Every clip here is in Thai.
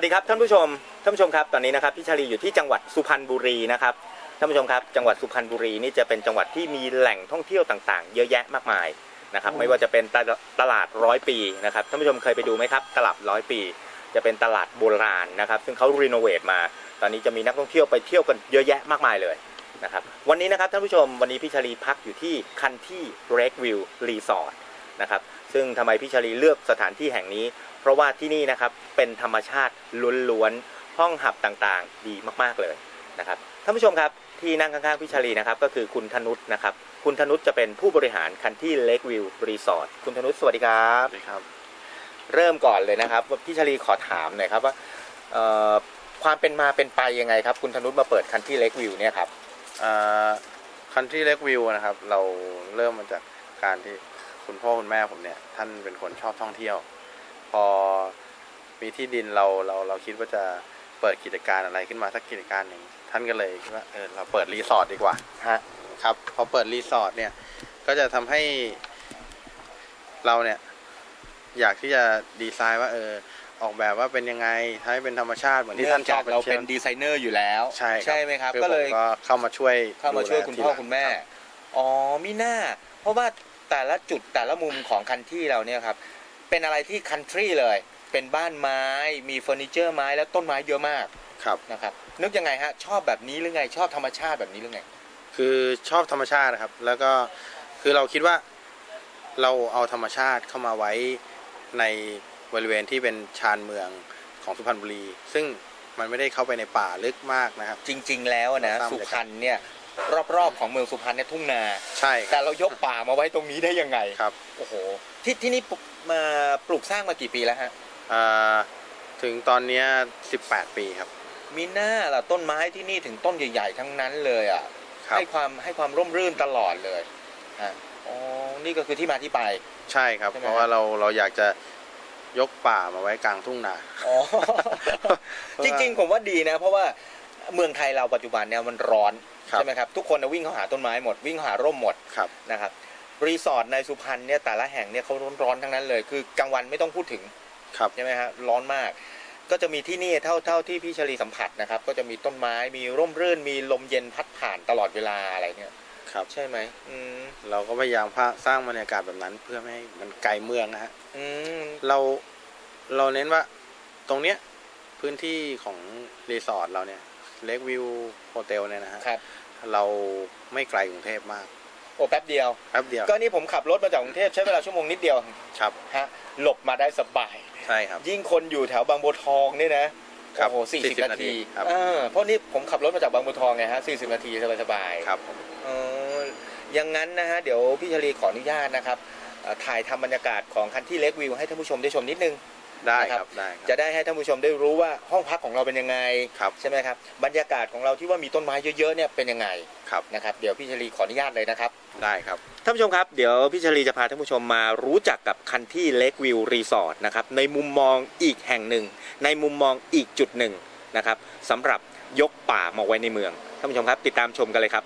วัสดีครับท่านผู้ชมท่านผู้ชมครับตอนนี้นะครับพี่ชาลีอยู่ที่จังหวัดสุพรรณบุรีนะครับท่านผู้ชมครับจังหวัดสุพรรณบุรีนี่จะเป็นจังหวัดที่มีแหล่งท่องเที่ยวต่างๆ เยอะแยะมากมายนะครับไม่ว่าจะเป็นตลาดตลาดร้อยปีนะครับท่านผู้ชมเคยไปดูไหมครับตลาดร้อยปี จะเป็นตลาดโบราณนะครับซึ่งเขารีโนเวทมา ตอนนี้จะมีนักท่องเที่ยวไปเที่ยวกันเยอะแยะมากมายเลยนะครับวันนี้นะครับท่านผู้ชมวันนี้พี่ชาลีพักอยู่ที่คันที่เรกวิวรีสอร์ทนะครับซึ่งทำไมพี่ชาลีเลือกสถานที่แห่งนี้ เพราะว่าที่นี่นะครับเป็นธรรมชาติล้วนๆห้องหับต่างๆ ดีมากๆเลยนะครับท่านผู้ชมครับที่นั่งข้างๆพี่ชาลีนะครับก็คือคุณธนุษนะครับคุณธนุษจะเป็นผู้บริหารคันที่เลกวิวรีสอร์ทคุณธนุษสวัสดีครับสวัสดีครับ เริ่มก่อนเลยนะครับว่าพี่ชาลีขอถามหน่อยครับว่าเอ่อความเป็นมาเป็นไปยังไงครับ คุณธนุษมาเปิดคันที่เลกวิวเนี่ยครับคันทรีเล็กวิวนะครับ เราเริ่มมาจากการที่คุณพ่อคุณแม่ผมเนี่ย ท่านเป็นคนชอบท่องเที่ยว พอมีที่ดินเราเราเราคิดว่าจะเปิดกิจการอะไรขึ้นมาสักกิจการหนึ่งท่านก็เลยคิดว่าเออเราเปิดรีสอร์ทดีกว่าฮะครับพอเปิดรีสอร์ทเนี่ยก็จะทำให้เราเนี่ยอยากที่จะดีไซน์ว่าเออออกแบบว่าเป็นยังไงให้เป็นธรรมชาติเหมือนที่เนื่ท่าอนงชจาอกบเราชื่เป็อนดีไซเนอร์อยู่แล้ว ใช่ครับใช่ไหมครับคือก็เลยผมก็เข้ามาช่วยเข้ามาช่วยคุณพ่อดูแลคุณแม่รับอ๋อมิน่า เพราะว่าแต่ละจุดแต่ละมุมของคันที่เราเนี่ยครับ เป็นอะไรที่คันทรีเลย เป็นบ้านไม้มีเฟอร์นิเจอร์ไม้แล้วต้นไม้เยอะมากครับนะครับนึกยังไงฮะชอบแบบนี้หรือไงชอบธรรมชาติแบบนี้หรือไงคือชอบธรรมชาตินะครับ แล้วก็คือเราคิดว่าเราเอาธรรมชาติเข้ามาไว้ในบริเวณที่เป็นชานเมืองของสุพรรณบุรี ซึ่งมันไม่ได้เข้าไปในป่าลึกมากนะครับ จริง ๆ แล้วนะสร้างสุพรรณเนี่ยรอบๆของเมืองสุพรรณเนี่ยทุ่งนา ใช่คแต่รับเรายกป่ามาไว้ตรงนี้ได้ยังไงครับ โอ้โห ที่ที่นี่ปลูกมาปลูกสร้างมากี่ปีแล้วฮะ อ่าถึงตอนเนี้ย18 ปีครับ มีหน้าล่ะต้นไม้ที่นี่ถึงต้นใหญ่ ๆ ทั้งนั้นเลยอะ ครับ ให้ความให้ความร่มรื่นตลอดเลยฮะอ๋อ นี่ก็คือที่มาที่ไป ใช่ครับ ใช่ไหม เพราะว่าเราเราอยากจะยกป่ามาไว้กลางทุ่งนา อ๋อ จริงๆ ผมว่าดีนะ เพราะว่าเมืองไทยเราปัจจุบันเนี่ยมันร้อน ครับ ใช่ไหมครับ ทุกคนนะวิ่งเข้าหาต้นไม้หมดวิ่งเข้าหาร่มหมดครับ นะครับ รีสอร์ทในสุพรรณเนี่ยแต่ละแห่งเนี่ยเขาร้อนๆทั้งนั้นเลย คือกลางวันไม่ต้องพูดถึงครับใช่ไหมฮะร้อนมาก ก็จะมีที่นี่เท่าเท่าที่พี่ชลีสัมผัสนะครับ ก็จะมีต้นไม้มีร่มรื่น มีลมเย็นพัดผ่านตลอดเวลาอะไรเนี่ยครับ ใช่ไหมอืมเราก็พยายามพาสร้างบรรยากาศแบบนั้น เพื่อไม่ให้มันไกลเมืองนะฮะอืมเราเราเน้นว่าตรงเนี้ยพื้นที่ของรีสอร์ทเราเนี่ยเล็กวิวโฮเทลเนี่ยนะฮะครับเราไม่ไกลกรุงเทพมากโอ้แป๊บเดียว แป๊บเดียว ก็นี่ผมขับรถมาจากกรุงเทพใช้เวลาชั่วโมงนิดเดียวครับฮะหลบมาได้สบาย ใช่ครับ ยิ่งคนอยู่แถวบางบัวทองนี่นะครับโอ้โหสี่สิบ40นาทีครับเออเพราะนี่ผมขับรถมาจากบางบัวทองไงฮะสี่สิบนาทีสบายๆครับผมเออยังงั้นนะฮะเดี๋ยวพี่ชลีขออนุญาตนะครับเอ่อถ่ายทำบรรยากาศของคันที่เล็กวิวให้ท่านผู้ชมได้ชมนิดนึง ได้นะคครัรับบได้ครับจะได้ให้ท่านผู้ชมได้รู้ว่าห้องพักของเราเป็นยังไงครับใช่ไหมครับบรรยากาศของเราที่ว่ามีต้นไม้เยอะๆเนี่ยเป็นยังไงครับนะครับเดี๋ยวพี่ชลีขออนุญาตเลยนะครับได้ครับท่านผู้ชมครับเดี๋ยวพี่ชลีจะพาท่านผู้ชมมารู้จักกับคันที่เล็กวิวรีสอร์ทนะครับในมุมมองอีกแห่งหนึ่ง ในมุมมองอีกจุดหนึ่งนะครับสำหรับยกป่ามาไว้ในเมืองท่านผู้ชมครับ ติดตามชมกันเลยครับ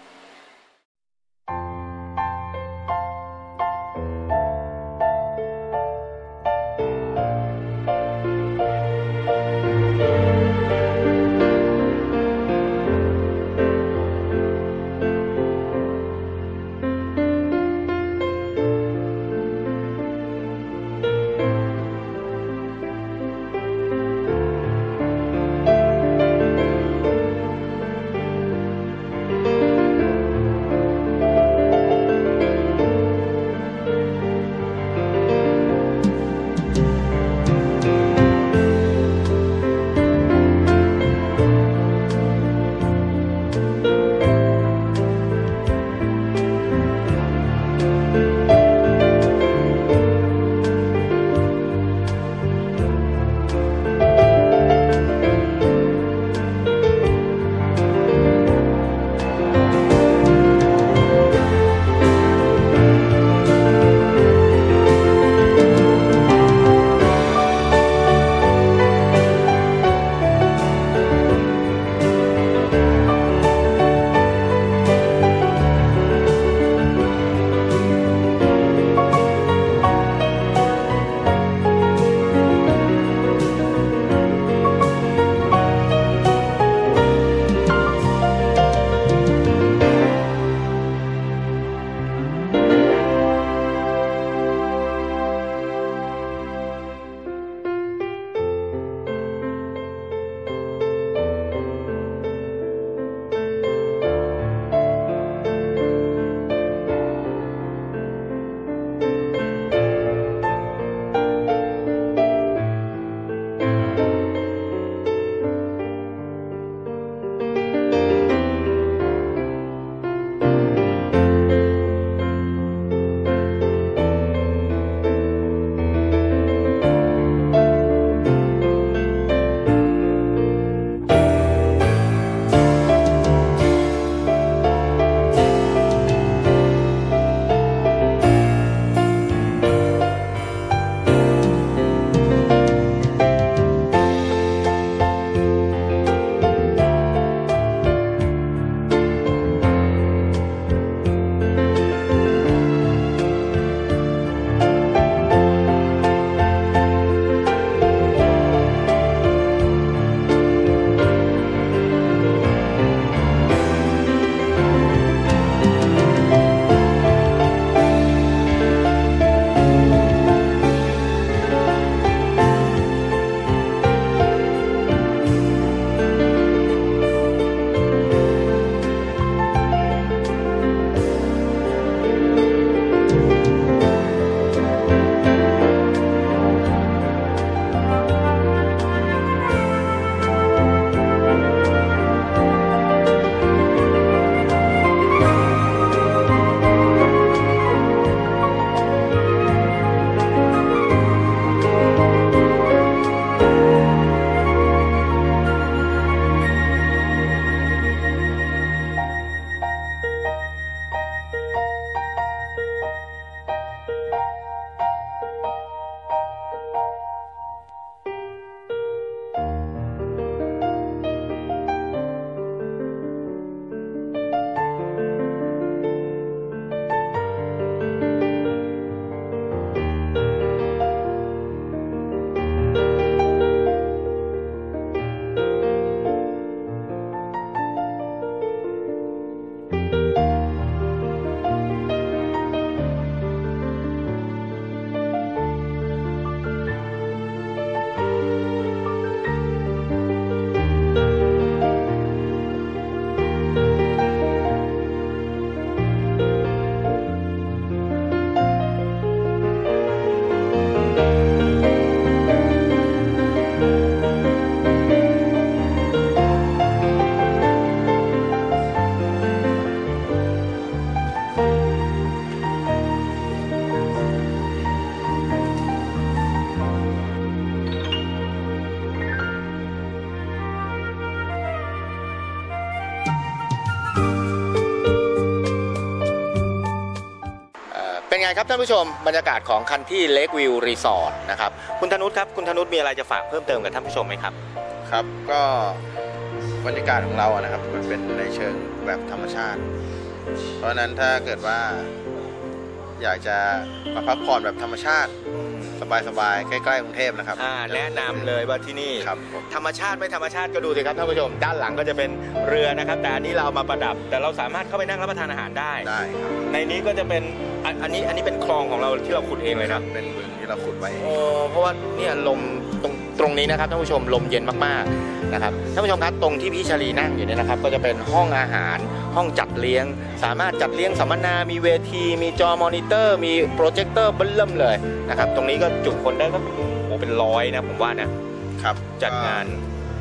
ครับท่านผู้ชมบรรยากาศของคันที่เลกวิวรีสอร์ทนะครับคุณธนุชครับคุณธนุชมีอะไรจะฝากเพิ่มเติมกับท่านผู้ชมไหมครับ ครับก็บรรยากาศของเราอะนะครับมันเป็นในเชิงแบบธรรมชาติ เพราะฉะนั้นถ้าเกิดว่า อยากจะมาพักผ่อนแบบธรรมชาติ สบายๆ ใกล้ๆกรุงเทพนะครับ อ่าแนะนำเลยว่าที่นี่ ครับผม ธรรมชาติไม่ธรรมชาติก็ดูสิครับท่านผู้ชม ด้านหลังก็จะเป็นเรือนะครับ แต่อันนี้เรามาประดับ แต่เราสามารถเข้าไปนั่งรับประทานอาหารได้ ได้ครับในนี้ก็จะเป็นอันอันนี้อันนี้เป็นคลองของเราที่เราขุดเองเลยนะ เป็นบึงที่เราขุดไว้เองโอ้เพราะว่าเนี่ยลม ตรงตรงนี้นะครับท่านผู้ชมลมเย็นมากๆนะครับท่านผู้ชมครับตรงที่พี่ชลีนั่งอยู่เนี่ยนะครับ ก็จะเป็นห้องอาหาร ห้องจัดเลี้ยง สามารถจัดเลี้ยงสัมมนามีเวที มีจอมอนิเตอร์ มีโปรเจคเตอร์เบิ้ลเริ่มเลยนะครับ ตรงนี้ก็จุคนได้ก็โอ้เป็นร้อยนะผมว่านะครับจัดงาน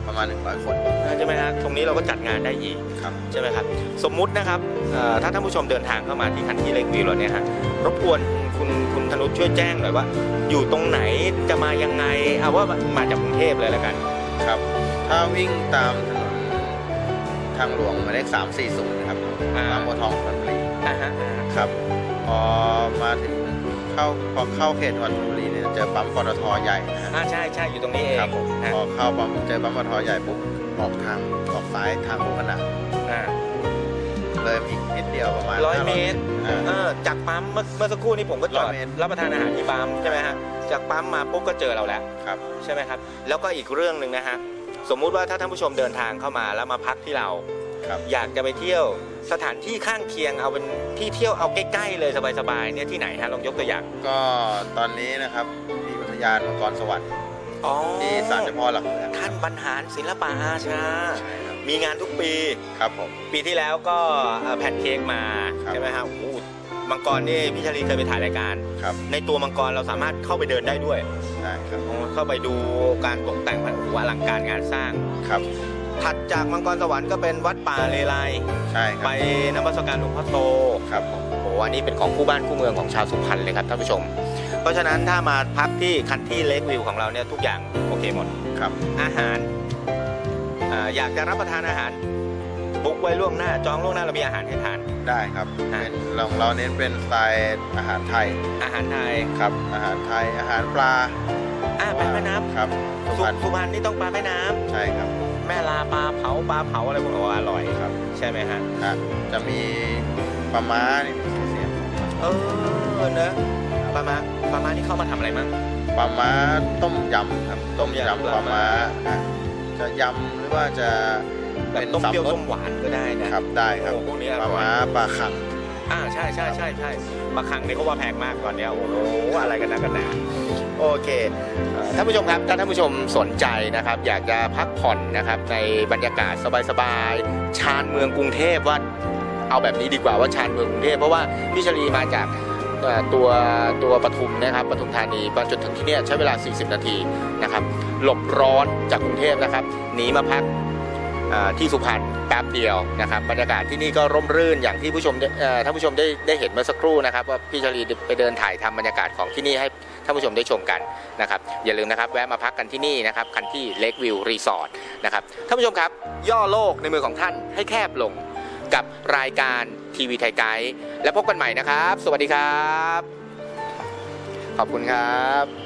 ก็ประมาณ100คนใช่ไหมฮะตรงนี้เราก็จัดงานได้อีกครับใช่ไหมครับ สมมุตินะครับเอ่อถ้าท่านผู้ชมเดินทางเข้ามาที่คันที่เล็กวิวเราเนี่ยฮะรบกวน คุณคุณธนุชช่วยแจ้งหน่อยว่า อยู่ตรงไหนจะมายังไงเอาว่ามาจากกรุงเทพเลยแล้วกันครับ ถ้าวิ่งตามถนนทางหลวงหมายเลข340นะครับอ่าบางบัวทองสุพรรณบุรีอ่าฮะอ่าฮะครับพอมาถึงเข้าพอเข้าเขตสุพรรณบุรีเนี่ยเจอปั๊มปตทใหญ่นะฮะอ่าใช่ใช่อยู่ตรงนี้เองครับผมฮะพอเข้าปั๊มเจอปั๊มปตทใหญ่ปุ๊บออกทางออกซ้ายทางคู่ขนานอ่าเลยอีก นิดเดียวประมาณร้อย500เมตรอ่าเออจากปั๊มเมื่อเมื่อสักครู่นี้ผมก็จอดร้อยเมตรรับประทานอาหารที่ปั๊มใช่ไหมฮะจากปั๊มมาปุ๊บก็เจอเราแล้วครับใช่ไหมครับ แล้วก็อีกเรื่องหนึ่งนะฮะสมมุติว่าถ้าท่านผู้ชมเดินทางเข้ามาแล้วมาพักที่เราครับอยากจะไปเที่ยวสถานที่ข้างเคียงเอาเป็นที่เที่ยวเอาใกล้ๆเลยสบายๆเนี่ยที่ไหนฮะลองยกตัวอย่าง ก็ตอนนี้นะครับมีอุทยานมังกรสวรรค์อ๋อที่ศาลเจ้าพ่อหลักเมืองท่านบรรหารศิลปะอาชาใช่ครับ มีงานทุกปี ครับผม ปีที่แล้วก็เอ่อแพนเค้กมาครับ ใช่ไหมครับโอ้โหมังกรนี่พี่ชาลีเคยไปถ่ายรายการ ครับในตัวมังกรเราสามารถเข้าไปเดินได้ด้วย ได้ครับเข้าไปดูการตกแต่งมันโอ้โหอลังการงานสร้าง ครับถัดจากมังกรสวรรค์ก็เป็นวัดป่าเลไลใช่คไปรับนมัสการหลวงพ่อโต ครับผมโอ้โหอันนี้เป็นของคู่บ้านคู่เมืองของชาวสุพรรณเลยครับท่านผู้ชม เพราะฉะนั้นถ้ามาพักที่คันที่เล็กวิวของเราเนี่ยทุกอย่างโอเคหมด ครับอาหาร อ่าอยากจะรับประทานอาหารบุ๊กไว้ล่วงหน้าจองล่วงหน้าเรามีอาหารให้ทาน ได้ครับฮะ เป็นเราเราเน้นเป็นสไตล์อาหารไทยอาหารไทยครับ อาหารไทยอาหารปลาอ่าปลาแม่น้ำครับสุสุพรรณสุพรรณนี่ต้องปลาแม่น้ำใช่ครับแม่ลาปลาเผาปลาเผาอะไรพวกนี้โอ้อร่อยครับ ใช่ไหมฮะฮะจะมีปลาม้านี่มีชื่อเสียงของเออเนอะปลามาปลามานี่เข้ามาทำอะไรมั่งปลาม้าต้มยำครับต้มยำปลาม้าฮะ จะยำหรือว่าจะแบบเป็นต้มสับเปรี้ยวรสต้มหวานก็ได้นะครับได้ครับโอ้พวกนี้อปลาร่อยม้าปลาคังอ่าใช่ใช่ใช่ใช่ปลาคังนี่เขาว่าแพงมากตอนเนี้ยโอ้โหอะไรกันนะกันหนาโอเคเอ่อท่านผู้ชมครับถ้าท่านผู้ชมสนใจนะครับ อยากจะพักผ่อนนะครับในบรรยากาศสบายๆชานเมืองกรุงเทพว่าเอาแบบนี้ดีกว่าว่าชานเมืองกรุงเทพเพราะว่าพี่ชลีมาจากเอ่อ ตัวตัวปทุมนะครับปทุมธานีมาจนถึงที่นี่ใช้เวลา 40 นาทีนะครับหลบร้อนจากกรุงเทพนะครับหนีมาพักที่สุพรรณแป๊บเดียวนะครับบรรยากาศที่นี่ก็ร่มรื่นอย่างที่ผู้ชมได้เอ่อท่านผู้ชมได้ได้เห็นเมื่อสักครู่นะครับว่าพี่ชลีไปเดินถ่ายทำบรรยากาศของที่นี่ให้ท่านผู้ชมได้ชมกันนะครับอย่าลืมนะครับแวะมาพักกันที่นี่นะครับคันที่เล k วิวรีสอร์ทนะครับท่านผู้ชมครับย่อโลกในมือของท่านให้แคบลง กับรายการทีวีไทยไกด์และพบกันใหม่นะครับ สวัสดีครับ ขอบคุณครับ